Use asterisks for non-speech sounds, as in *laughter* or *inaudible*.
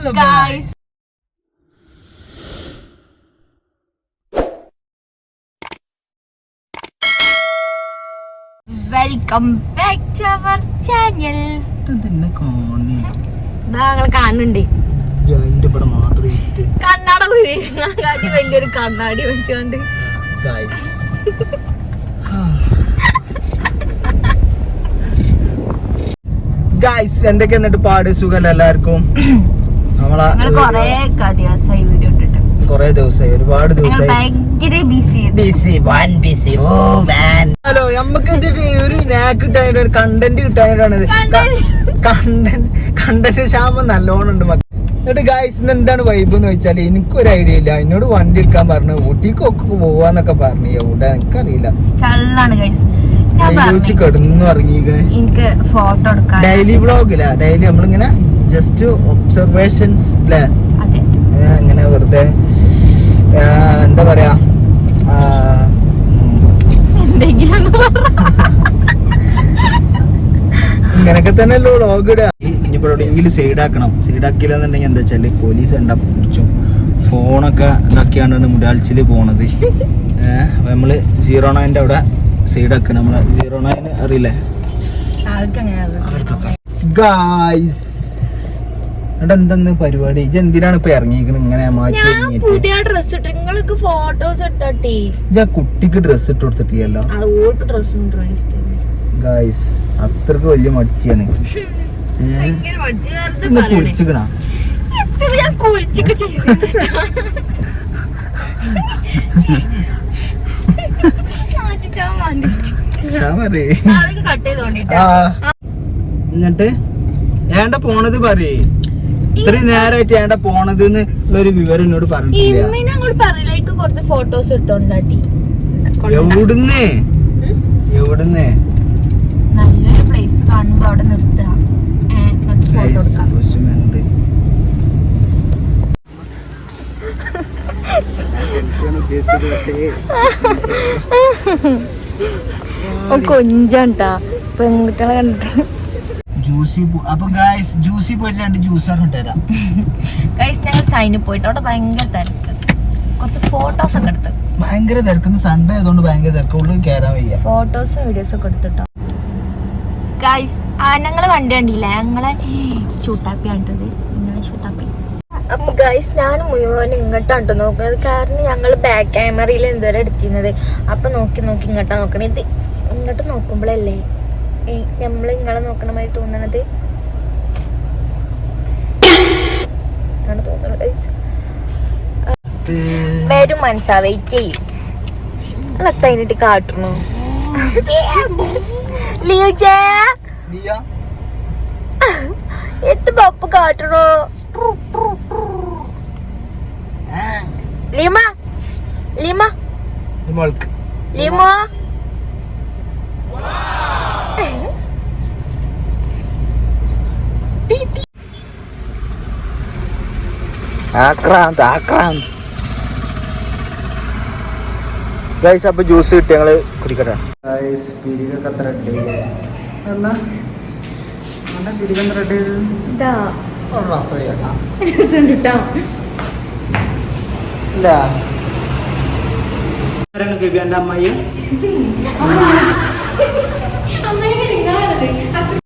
Hello, guys. Welcome back to our channel ഞങ്ങൾ കാണുന്നുണ്ട്. കണ്ണാട കാട്ടി വലിയൊരു കണ്ണാടി വെച്ചോണ്ട്. എന്തൊക്കെ എന്നിട്ട് പാട്? സുഖല്ല എല്ലാവർക്കും? കൊറേ ദിവസമായി വീഡിയോ ഇട്ടിട്ട്. കൊറേ ദിവസമായി ഒരുപാട് ദിവസമായി busy busy one busy oh man hello നമുക്ക് ഒരു നാക്ക് കിട്ടാനായിട്ട് ഒരു കണ്ടന്റ് കിട്ടാനായിട്ടാണ് കണ്ടന്റ് കണ്ടന്റ് ക്ഷാമം നല്ലോണം ഉണ്ട് മക്ക എന്നിട്ട് ഗായ്സ് എന്താണ് വൈബ് എന്ന് വെച്ചാൽ എനിക്കൊരു ഐഡിയ ഇല്ല. എന്നോട് വണ്ടി എടുക്കാൻ പറഞ്ഞു. ഊട്ടിക്കൊക്കെ പോവാന്നൊക്കെ പറഞ്ഞു. എവിടെ? എനിക്കറിയില്ല. ഡെയിലി വ്ളോഗില്ല ഡെയിലി നമ്മളിങ്ങനെ ജസ്റ്റ് ഒബ്സർവേഷൻസ് അല്ലേ അങ്ങനെ വെറുതെ എന്താ പറയാ. ഇങ്ങനൊക്കെ തന്നെ അല്ലോ വ്ളോഗ് ഇടുക ഇനിയിപ്പോ എവിടെയെങ്കിലും സൈഡാക്കണം. സൈഡ് ആക്കിയില്ലെന്നുണ്ടെങ്കിൽ എന്താ വെച്ചാൽ പോലീസ് എന്താ പിടിച്ചു. ഫോണൊക്കെ ഇതാക്കിയാണ്ടാണ് മുടാഴ്ചയിൽ പോണത്. അപ്പൊ നമ്മൾ സീറോ നയന്റെ അവിടെ സൈഡാക്കണം. നമ്മൾ നമ്മളെ സീറോ നയൻ അറിയില്ലേ. അവർക്കൊക്കെ ഗായ്സ് എന്തെന്ന് പരിപാടി? ഇത് എന്തിനാണ് ഇപ്പൊ ഇറങ്ങിയിരിക്കുന്നത് ഇങ്ങനെ മാറ്റി പുതിയ ഡ്രസ് ഇട്ട് നിങ്ങൾക്ക് ഫോട്ടോസ് ആ കുട്ടിക്ക് ഡ്രസ്സ് ഇട്ട് കൊടുത്തിട്ടില്ലല്ലോ. ഓൾക്ക് ഡ്രസ് ഗായ്സ് അത്രയ്ക്ക് വലിയ മടിച്ചാണ്. *laughs* കുളിച്ചിക്കണ? ഞാൻ കുളിച്ചൊക്കെ ചെയ്ത്. എന്നിട്ട്? ഏണ്ട പോണത് പറയേ. ഇത്രയും നേരമായിട്ട് ഏണ്ട പോണത് ഒരു വിവരം എന്നോട് പറഞ്ഞിട്ടില്ല. ഇമ്മിനെ അങ്ങോട്ട് പറയില്ല എനിക്ക് കുറച്ച് ഫോട്ടോസ് എടുത്തോണ്ടാട്ടി എവിടുന്ന്? എവിടുന്ന്? നല്ലൊരു പ്ലേസ് കാണുമ്പോ അവിടെ നിർത്തുക. ഫോട്ടോ Guys, എടുക്കാം. costume ഉണ്ട്. കൊഞ്ചാണ്ടാ പെൺകുട്ടികളെ കണ്ടിട്ട്. ജ്യൂസി പോ- അപ്പൊ ഗായ്സ് ജ്യൂസി പോയിട്ട് രണ്ട് ജ്യൂസ് തരാം ഗൈസ് ഞങ്ങൾ സൈനിൽ പോയിട്ട് അവിടെ ഭയങ്കര തിരക്ക്. കുറച്ച് ഫോട്ടോസ് ഒക്കെ എടുത്ത്. ഭയങ്കര തിരക്കുന്ന സൺഡേ ആയതുകൊണ്ട് ഭയങ്കര തിരക്ക്. ഉള്ളിൽ കയറാൻ വയ്യ. ഫോട്ടോസും വീഡിയോസും ഒക്കെ എടുത്തിട്ടോ. ഗായ്സ് ഞങ്ങളെ വണ്ടി കണ്ടില്ല? ഞങ്ങളെ ചൂട്ടാപ്പി കണ്ടത്. നിങ്ങളെ ചൂട്ടാപ്പി. അപ്പൊ ഗൈസ് ഞാൻ മുഴുവൻ ഇങ്ങോട്ടാണ് നോക്കുന്നത് കാരണം ഞങ്ങൾ ബാക്ക് ക്യാമറയിൽ എന്തോരം എടുത്തിരുന്നത്. അപ്പൊ നോക്കി നോക്കി ഇങ്ങോട്ടാ നോക്കണേ ഇത് ഇങ്ങോട്ട് നോക്കുമ്പോഴല്ലേ നമ്മൾ ഇങ്ങളെ നോക്കണ മാതിരി തോന്നണത്. ആണ് തോന്നുന്നത് വരും മനസ്സാ വെയിറ്റ് ചെയ്യും. അതിനിട്ട് കാട്ടണു? എത്ത പപ്പ് കാട്ടണോ? ലിമ ലിമ. ലിമോ ലിമ. ആക്രാന്ത് ആക്രാന്ത്. ഗൈസ് അപ്പൊ ജ്യൂസ് കിട്ടി ഞങ്ങൾ കുടിക്കട്ടെ. ഗൈസ് പിരികൊക്കെ അത്ര റെഡി എന്നാ? പിരികം റെഡി ചെയ്ത് രസമുണ്ട് കേട്ടോ